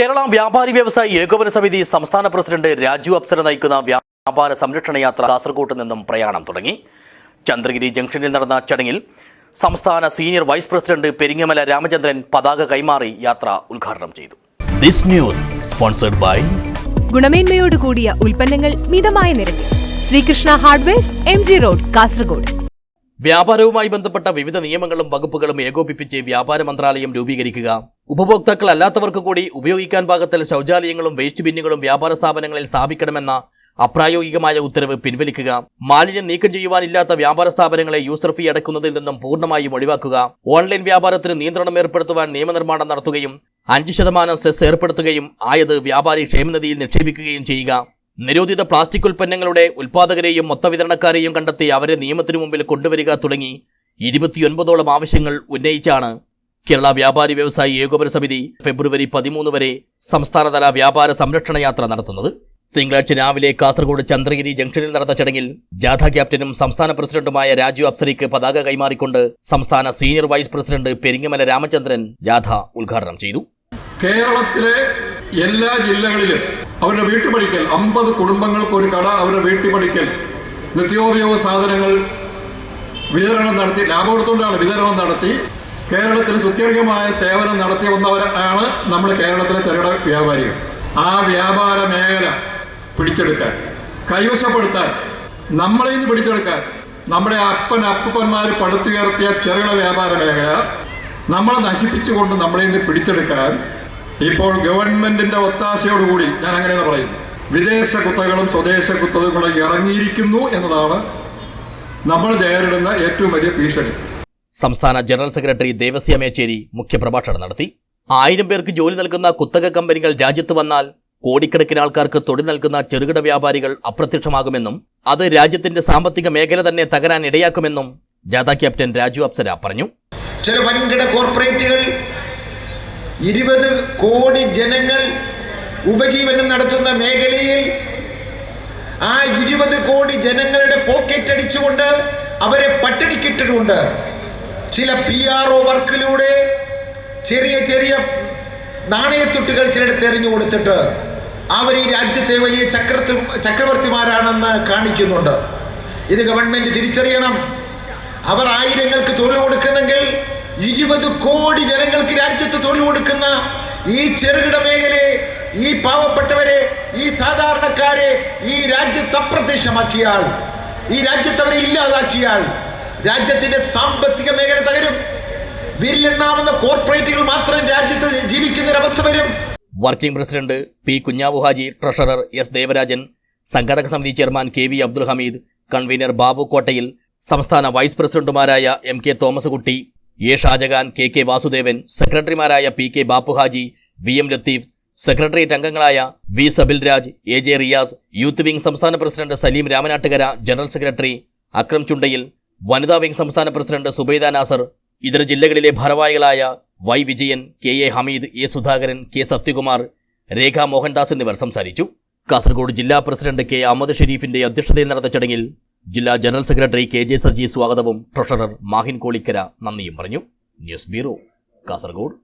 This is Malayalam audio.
കേരള വ്യാപാരി വ്യവസായി ഏകോപന സമിതി സംസ്ഥാന പ്രസിഡന്റ് രാജു അപ്സര നയിക്കുന്ന വ്യാപാര സംരക്ഷണ യാത്ര കാസർകോട്ട് നിന്നും പ്രയാണം തുടങ്ങി. ചന്ദ്രഗിരി ജംഗ്ഷനിൽ നടന്ന ചടങ്ങിൽ സംസ്ഥാന senior vice president Peringamala Ramachandran പതാക കൈമാറി യാത്ര ഉദ്ഘാടനം ചെയ്തു. ദിസ് ന്യൂസ് സ്പോൺസർഡ് ബൈ ഗുണമേന്മയോട് കൂടിയ ഉൽപ്പന്നങ്ങൾ മിതമായ നിരക്കിൽ. Sreekrishna hardwares M G road Kasaragod വ്യാപാരവുമായി ബന്ധപ്പെട്ട വിവിധ നിയമങ്ങളും വകുപ്പുകളും ഏകോപിപ്പിച്ച് വ്യാപാര മന്ത്രാലയം രൂപീകരിക്കുക. ഉപഭോക്താക്കൾ അല്ലാത്തവർക്ക് കൂടി ഉപയോഗിക്കാൻ പാകത്തിൽ ശൗചാലയങ്ങളും വേസ്റ്റ് ബിന്നുകളും വ്യാപാര സ്ഥാപനങ്ങളിൽ സ്ഥാപിക്കണമെന്ന അപ്രായോഗികമായ ഉത്തരവ് പിൻവലിക്കുക. മാലിന്യം നീക്കം ചെയ്യുവാനില്ലാത്ത വ്യാപാര സ്ഥാപനങ്ങളെ യൂസർ ഫീ അടക്കുന്നതിൽ നിന്നും പൂർണമായും ഒഴിവാക്കുക. ഓൺലൈൻ വ്യാപാരത്തിന് നിയന്ത്രണം ഏർപ്പെടുത്തുവാൻ നിയമനിർമ്മാണം നടത്തുകയും അഞ്ച് ശതമാനം സെസ് ഏർപ്പെടുത്തുകയും ആയത് വ്യാപാരി ക്ഷേമനിധിയിൽ നിക്ഷേപിക്കുകയും ചെയ്യുക. നിരോധിത പ്ലാസ്റ്റിക് ഉൽപ്പന്നങ്ങളുടെ ഉൽപാദകരെയും മൊത്തവിതരണക്കാരെയും കണ്ടെത്തി അവരെ നിയമത്തിനു മുമ്പിൽ കൊണ്ടുവരിക തുടങ്ങി ഇരുപത്തിയൊൻപതോളം ആവശ്യങ്ങൾ ഉന്നയിച്ചാണ് കേരള വ്യാപാരി വ്യവസായി ഏകോപന സമിതി ഫെബ്രുവരി പതിമൂന്ന് വരെ സംസ്ഥാനതല വ്യാപാര സംരക്ഷണ യാത്ര നടത്തുന്നത്. തിങ്കളാഴ്ച രാവിലെ കാസർഗോഡ് ചന്ദ്രഗിരി ജംഗ്ഷനിൽ നടന്ന ചടങ്ങിൽ ജാഥ ക്യാപ്റ്റനും സംസ്ഥാന പ്രസിഡന്റുമായ രാജു അപ്സരിക്ക് പതാക കൈമാറിക്കൊണ്ട് സംസ്ഥാന senior vice president Peringamala Ramachandran ജാഥ ഉദ്ഘാടനം ചെയ്തു. കേരളത്തിലെ എല്ലാ ജില്ലകളിലും അവരുടെ വീട്ടുപടിക്കൽ അമ്പത് കുടുംബങ്ങൾക്ക് ഒരു കട അവരുടെ വീട്ടുപടിക്കൽ നിത്യോപയോഗ സാധനങ്ങൾ വിതരണം നടത്തി ലാഭം എടുത്തുകൊണ്ടാണ് വിതരണം നടത്തി കേരളത്തിൽ സുത്യർഹമായ സേവനം നടത്തി വന്നവരാണ് നമ്മൾ കേരളത്തിലെ ചെറുകിട വ്യാപാരികൾ. ആ വ്യാപാര മേഖല പിടിച്ചെടുക്കാൻ കൈവശപ്പെടുത്താൻ നമ്മളെ നിന്ന് പിടിച്ചെടുക്കാൻ നമ്മുടെ അപ്പൻ അപ്പന്മാർ പടുത്തുയർത്തിയ ചെറുകിട വ്യാപാര മേഖല നമ്മളെ നശിപ്പിച്ചുകൊണ്ട് നമ്മളെ നിന്ന് പിടിച്ചെടുക്കാൻ ഇപ്പോൾ ഗവൺമെന്റിന്റെ ഒത്താശയോടുകൂടി ഞാൻ അങ്ങനെയാണ് പറയുന്നത്. വിദേശ കുത്തകളും സ്വദേശ കുത്തകളും ഇറങ്ങിയിരിക്കുന്നു എന്നതാണ് നമ്മൾ നേരിടുന്ന ഏറ്റവും വലിയ ഭീഷണി. സംസ്ഥാന ജനറൽ സെക്രട്ടറി ദേവസ്യ മേച്ചേരി മുഖ്യപ്രഭാഷണം നടത്തി. ആയിരം പേർക്ക് ജോലി നൽകുന്ന കുത്തക കമ്പനികൾ രാജ്യത്ത് വന്നാൽ കോടിക്കണക്കിന് ആൾക്കാർക്ക് തൊഴിൽ നൽകുന്ന ചെറുകിട വ്യാപാരികൾ അപ്രത്യക്ഷമാകുമെന്നും അത് രാജ്യത്തിന്റെ സാമ്പത്തിക മേഖല തന്നെ തകരാൻ ഇടയാക്കുമെന്നും ജാഥ ക്യാപ്റ്റൻ രാജു അപ്സര പറഞ്ഞു. ചില വൻകിട കോർപ്പറേറ്റുകൾ ഇരുപത് കോടി ജനങ്ങൾ ഉപജീവനം നടത്തുന്ന മേഖലയിൽ ആ ഇരുപത് കോടി ജനങ്ങളുടെ പോക്കറ്റ് അടിച്ചുകൊണ്ട് അവരെ പട്ടിണിക്കിട്ടിട്ടുണ്ട്. ചില പി ആർ ഒ വർക്കിലൂടെ ചെറിയ ചെറിയ നാണയത്തുട്ടുകൾ ചിലയിടത്ത് എറിഞ്ഞു കൊടുത്തിട്ട് അവർ ഈ രാജ്യത്തെ വലിയ ചക്രത്തി ചക്രവർത്തിമാരാണെന്ന് കാണിക്കുന്നുണ്ട്. ഇത് ഗവൺമെന്റ് തിരിച്ചറിയണം. അവർ ആയിരങ്ങൾക്ക് തൊഴിൽ കൊടുക്കുന്നെങ്കിൽ ഇരുപത് കോടി ജനങ്ങൾക്ക് രാജ്യത്ത് തൊഴിൽ കൊടുക്കുന്ന ഈ ചെറുകിട മേഖലയെ ഈ പാവപ്പെട്ടവരെ ഈ സാധാരണക്കാരെ ഈ രാജ്യത്ത് അപ്രത്യക്ഷമാക്കിയാൽ ഈ രാജ്യത്ത് അവരെ ഇല്ലാതാക്കിയാൽ രാജ്യത്തിന്റെ സാമ്പത്തിക വിരലെണ്ണാവുന്ന കോർപ്പറേറ്റുകൾ മാത്രം രാജ്യത്ത് ജീവിക്കുന്നൊരവസ്ഥ വരും. Working president P Kunhavu Haji treasurer S Devarajan സംഘടക സമിതി chairman K V Abdul Hameed convener Babu Kottayil സംസ്ഥാന വൈസ് പ്രസിഡന്റുമാരായ M K Thomas Kutty A Shajahan K K Vasudevan സെക്രട്ടറിമാരായ P K Bappuhaji V M Latheef secretariat അംഗങ്ങളായ V Sabilraj A J Riyas youth wing സംസ്ഥാന president Saleem Ramanattukara general secretary Akram Chundayil വനിതാ വിംഗ് സംസ്ഥാന പ്രസിഡന്റ് സുബൈദ നാസർ ഇതര ജില്ലകളിലെ ഭാരവാഹികളായ Y Vijayan K A Hameed A Sudhakaran K Sathyakumar Rekha Mohandas എന്നിവർ സംസാരിച്ചു. കാസർഗോഡ് ജില്ലാ പ്രസിഡന്റ് കെ അഹമ്മദ് ഷെരീഫിന്റെ അധ്യക്ഷതയിൽ നടന്ന ചടങ്ങിൽ ജില്ലാ general secretary K J Saji സ്വാഗതവും ട്രഷറർ മാഹിൻ കോളിക്കര നന്ദിയും പറഞ്ഞു. News bureau Kasaragod.